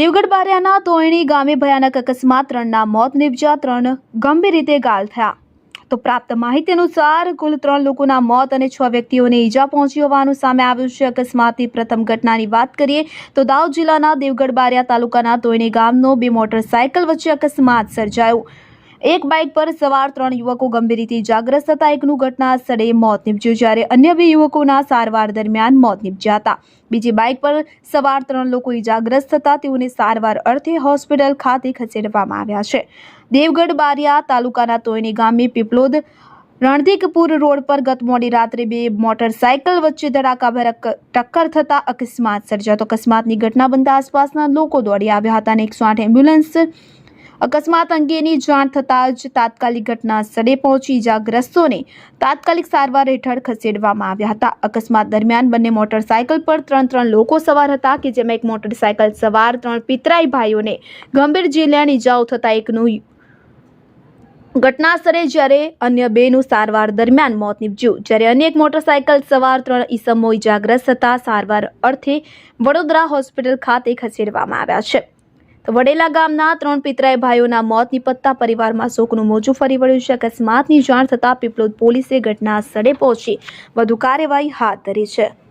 દેવગઢ બારિયાના તોયણી ગામે ભયાનક અકસ્માત ત્રણના મોત નિપજ્યા ત્રણ ગંભીર રીતે ગાલ થયા. તો પ્રાપ્ત માહિતી અનુસાર કુલ ત્રણ લોકોના મોત અને છ વ્યક્તિઓને ઈજા પહોંચી હોવાનું સામે આવ્યું છે. અકસ્માતની પ્રથમ ઘટનાની વાત કરીએ તો દાહોદ જિલ્લાના દેવગઢ બારિયા તાલુકાના તોયણી ગામનો બે મોટરસાયકલ વચ્ચે અકસ્માત સર્જાયો. એક બાઇક પર સવાર ત્રણ યુવકો ગંભીર રીતે ઇજાગ્રસ્ત હતા એકનું ઘટના સ્થળે મોત નીપજ્યું જ્યારે અન્ય બે યુવકોના સારવાર દરમિયાન મોત નીપજ્યા હતા. બીજી બાઇક પર સવાર ત્રણ લોકો ઇજાગ્રસ્ત હતા તેઓને સારવાર અર્થે હોસ્પિટલ ખાતે ખસેડવામાં આવ્યા છે. દેવગઢ બારિયા તાલુકાના તોયની ગામે પીપલોદ રણધીકપુર રોડ પર ગત મોડી રાત્રે બે મોટરસાયકલ વચ્ચે ધડાકાભેર ટક્કર થતાં અકસ્માત સર્જાતો અકસ્માતની ઘટના બનતા આસપાસના લોકો દોડી આવ્યા હતા અને એકસો આઠ એમ્બ્યુલન્સ અકસ્માત અંગેની જાણ થતાં જ તાત્કાલિક ઘટના સ્થળે પહોંચી ઇજાગ્રસ્તોને તાત્કાલિક સારવાર હેઠળ ખસેડવામાં આવ્યા હતા. અકસ્માત દરમિયાન બંને મોટરસાયકલ પર ત્રણ ત્રણ લોકો સવાર હતા કે જેમાં એક મોટરસાયકલ સવાર, ત્રણ પિતરાઈ ભાઈઓને ગંભીર જિલ્લાની ઇજાઓ થતાં એકનું ઘટના સ્થળે જ્યારે અન્ય બેનું સારવાર દરમિયાન મોત નીપજ્યું. જ્યારે અન્ય એક મોટરસાયકલ સવાર, ત્રણ ઈસમો ઇજાગ્રસ્ત થતા સારવાર અર્થે વડોદરા હોસ્પિટલ ખાતે ખસેડવામાં આવ્યા છે. વડેલા ગામના ત્રણ પિતરાય ભાઈઓના મોત નિપજતા પરિવારમાં શોકનું મોજું ફરી વળ્યું છે. અકસ્માતની જાણ થતાં પીપલોદ પોલીસે ઘટના સ્થળે પહોંચી વધુ કાર્યવાહી હાથ ધરી છે.